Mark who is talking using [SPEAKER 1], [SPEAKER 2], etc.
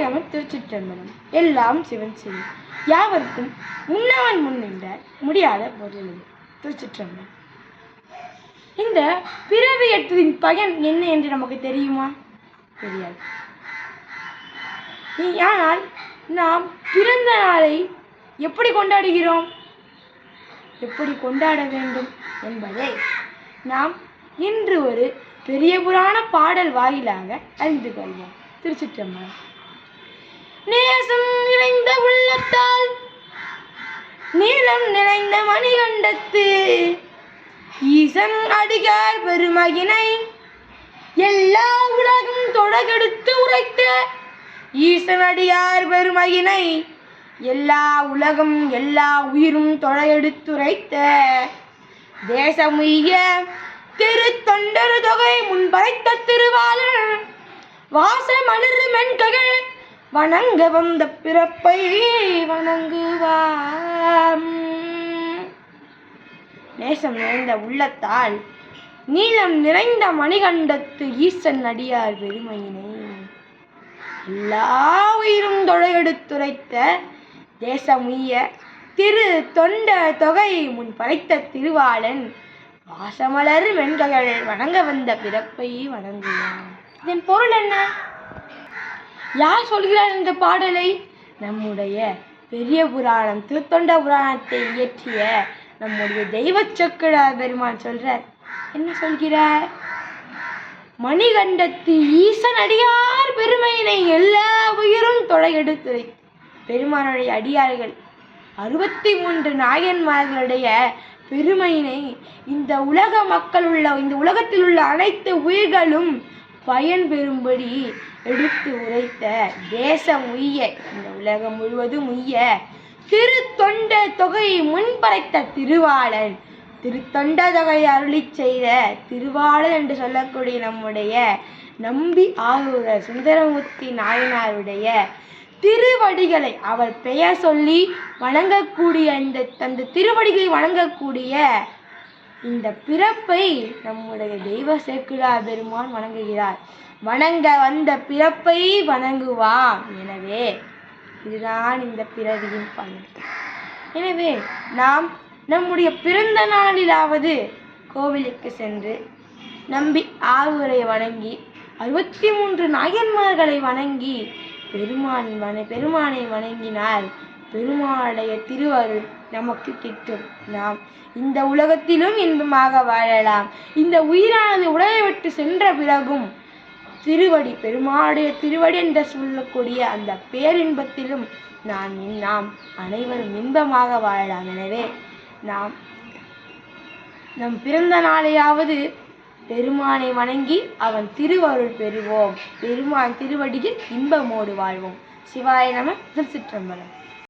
[SPEAKER 1] நம திருச்சிற்றம்பலம். எல்லாம் சிவன் செய்யும் யாவருக்கும் உன்னவன் முன் நின்ற முடியாத பொருள் திருச்சிற்றம்பலம். இந்த பிறவி எடுத்ததின் பயன் என்ன என்று நமக்கு தெரியுமா? தெரியாது. ஆனால் நாம் பிறந்த நாளை எப்படி கொண்டாடுகிறோம்? எப்படி கொண்டாட வேண்டும் என்பதை நாம் இன்று ஒரு பெரிய புராண பாடல் வாயிலாக அறிந்து கொள்வோம். திருச்சிற்றம்பலம். நீளம் நிறைந்த மணிகண்டத்து. ஈசன் அடிகார் பெருமகினை எல்லா உலகம் தொடகெடுத்து உரைத்த ஈசன் அடியார் பெருமகினை எல்லா உலகம் எல்லா உயிரும் தொடையெடுத்துரைத்த தேசமுய்ய திரு தொகை முன்பரைத்த திருவாளர் வாச மலர் மென்ககள் வணங்க வந்த பிறப்பை வணங்குவாம். நேசம் நிறைந்த உள்ளத்தால் நீளம் நிறைந்த மணிகண்டத்து ஈசன் அடியார் பெருமையினை எல்லா உயிரும் தொடையெடுத்துரைத்த தேசமுய்ய திரு தொண்ட தொகை முன் படைத்த திருவாளன் வாசமலர் வெண்கைகள் வணங்க வந்த பிறப்பை வணங்குவான். இதன் பொருள் என்ன? யார் சொல்கிறார் இந்த பாடலை? நம்முடைய பெரிய புராணம் திருத்தொண்ட புராணத்தை இயற்றிய நம்முடைய தெய்வ சொக்கடார் பெருமான் சொல்கிறார் என்ன சொல்கிறார்? மணிகண்டத்து ஈசன் அடியார் பெருமையினை எல்லா உயிரும் தொடையெடுத்துரை பெருமானுடைய அடியார்கள் அறுபத்தி மூன்று நாயன்மார்களுடைய பெருமையினை இந்த உலக மக்கள் உள்ள இந்த உலகத்தில் உள்ள அனைத்து உயிர்களும் பயன் பெறும்படி எடுத்து உரைத்த தேசம் உய்ய இந்த உலகம் முழுவதும் உய்ய திரு தொண்ட தொகை முன்பறைத்த திருவாளன் திருத்தொண்ட தொகை அருளி செய்த திருவாளன் என்று சொல்லக்கூடிய நம்முடைய நம்பி ஆரூர சுந்தரமூர்த்தி நாயனாருடைய திருவடிகளை அவர் பெயர் சொல்லி வணங்கக்கூடிய இந்த அந்த திருவடிகளை வணங்கக்கூடிய இந்த பிறப்பை நம்முடைய தெய்வ சேக்குழா பெருமான் வணங்குகிறார். வணங்க வந்த பிறப்பை வணங்குவான். எனவே இதுதான் இந்த பிறவியின் பயன் எனவே நாம் நம்முடைய பிறந்த நாளிலாவது கோவிலுக்கு சென்று நம்பி ஆறுவரை வணங்கி அறுபத்தி மூன்று நாயன்மார்களை வணங்கி பெருமான் வண பெருமானை வணங்கினால் பெருமாளுடைய திருவருள் நமக்கு கிட்டும். நாம் இந்த உலகத்திலும் இன்பமாக வாழலாம். இந்த உயிரானது உடலை விட்டு சென்ற பிறகும் திருவடி பெருமாளுடைய திருவடி என்று சொல்லக்கூடிய அந்த பேரின்பத்திலும் நான் நாம் அனைவரும் இன்பமாக வாழலாம். எனவே நாம் நம் பிறந்த நாளையாவது பெருமானை வணங்கி அவன் திருவருள் பெறுவோம். பெருமான் திருவடியில் இன்பமோடு வாழ்வோம். சிவாய நம திருச்சிற்றம்பலம்